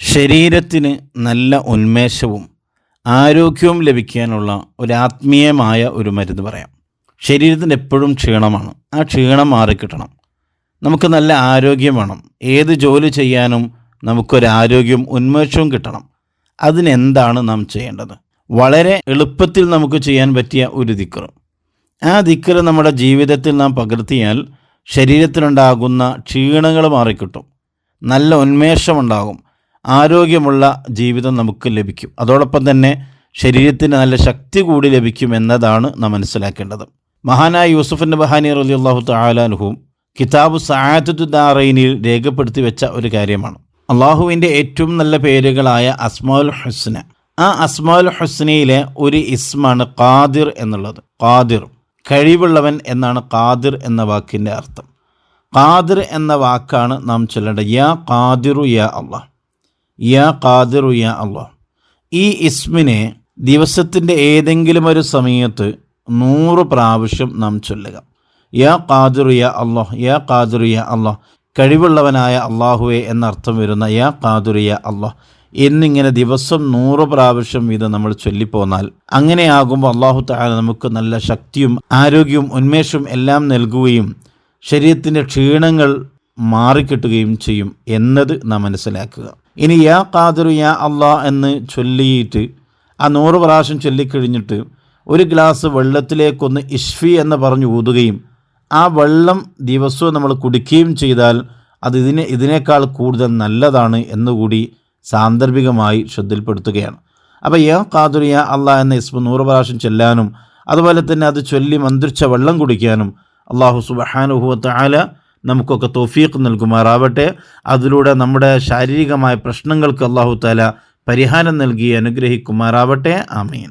ശരീരത്തിന് നല്ല ഉന്മേഷവും ആരോഗ്യവും ലഭിക്കാനുള്ള ഒരു ആത്മീയമായ ഒരു മരുന്ന് പറയാം. ശരീരത്തിന് എപ്പോഴും ക്ഷീണമാണ്. ആ ക്ഷീണം മാറിക്കിട്ടണം. നമുക്ക് നല്ല ആരോഗ്യം വേണം. ഏത് ജോലി ചെയ്യാനും നമുക്കൊരാരോഗ്യവും ഉന്മേഷവും കിട്ടണം. അതിനെന്താണ് നാം ചെയ്യേണ്ടത്? വളരെ എളുപ്പത്തിൽ നമുക്ക് ചെയ്യാൻ പറ്റിയ ഒരു ദിക്കറ് ആ ദിക്കറ് നമ്മുടെ ജീവിതത്തിൽ നാം പകർത്തിയാൽ ശരീരത്തിലുണ്ടാകുന്ന ക്ഷീണങ്ങൾ മാറിക്കിട്ടും. നല്ല ഉന്മേഷമുണ്ടാകും. ആരോഗ്യമുള്ള ജീവിതം നമുക്ക് ലഭിക്കും. അതോടൊപ്പം തന്നെ ശരീരത്തിന് നല്ല ശക്തി കൂടി ലഭിക്കും എന്നതാണ് നാം മനസ്സിലാക്കേണ്ടത്. മഹാനായ യൂസുഫിന്റെ ബഹാനി റലി അള്ളാഹു താലാനുഹും കിതാബ് സഹായത്തു ദാറൈനിൽ രേഖപ്പെടുത്തി വെച്ച ഒരു കാര്യമാണ്. അള്ളാഹുവിന്റെ ഏറ്റവും നല്ല പേരുകളായ അസ്മാൽ ഹുസ്ന. ആ അസ്മാൽ ഹുസ്നയിലെ ഒരു ഇസ്മാണ് ഖാദിർ എന്നുള്ളത്. ഖാദിർ. കഴിവുള്ളവൻ എന്നാണ് ഖാദിർ എന്ന വാക്കിന്റെ അർത്ഥം. ഖാദിർ എന്ന വാക്കാണ് നാം ചൊല്ലേണ്ടത്. യാ ഖാദിറു യാ അള്ളാഹ്. യാ ഖാദിറു യാ അള്ളാഹ്. ഈ ഇസ്മിനെ ദിവസത്തിന്റെ ഏതെങ്കിലും ഒരു സമയത്ത് നൂറ് പ്രാവശ്യം നാം ചൊല്ലുക. യാ ഖാദിറു യാ അള്ളാഹ് യാ ഖാദിറു യാ അള്ളാഹ്. കഴിവുള്ളവനായ അള്ളാഹുവെ എന്നർത്ഥം വരുന്ന യാ ഖാദിറു യാ അള്ളാഹ്. എന്നിങ്ങനെ ദിവസം നൂറ് പ്രാവശ്യം വീതം നമ്മൾ ചൊല്ലിപ്പോന്നാൽ അങ്ങനെയാകുമ്പോൾ അള്ളാഹു താല നമുക്ക് നല്ല ശക്തിയും ആരോഗ്യവും ഉന്മേഷവും എല്ലാം നൽകുകയും ശരീരത്തിന്റെ ക്ഷീണങ്ങൾ മാറിക്കിട്ടുകയും ചെയ്യും എന്നത് നാം മനസ്സിലാക്കുക. ഇനി യാ ഖാദിറു യാ അള്ളാ എന്ന് ചൊല്ലിയിട്ട് ആ നൂറ് പ്രാവശ്യം ചൊല്ലിക്കഴിഞ്ഞിട്ട് ഒരു ഗ്ലാസ് വെള്ളത്തിലേക്കൊന്ന് ഇഷ്ഫി എന്ന് പറഞ്ഞ് ഊതുകയും ആ വെള്ളം ദിവസവും നമ്മൾ കുടിക്കുകയും ചെയ്താൽ അത് ഇതിനെ ഇതിനേക്കാൾ കൂടുതൽ നല്ലതാണ് എന്നുകൂടി സാന്ദർഭികമായി ശ്രദ്ധയിൽപ്പെടുത്തുകയാണ്. അപ്പോൾ യാ ഖാദുർ യാ അള്ളാ എന്ന ഇസ്മ നൂറ് പ്രാവശ്യം ചെല്ലാനും അതുപോലെ തന്നെ അത് ചൊല്ലി മന്ത്രിച്ച വെള്ളം കുടിക്കാനും അള്ളാഹു സുബഹാനുഹുവത്ത് ആല നമുക്കൊക്കെ തോഫീക്ക് നൽകുമാറാവട്ടെ. അതിലൂടെ നമ്മുടെ ശാരീരികമായ പ്രശ്നങ്ങൾക്ക് അള്ളാഹു താല പരിഹാരം നൽകി അനുഗ്രഹിക്കുമാറാവട്ടെ. ആമീൻ.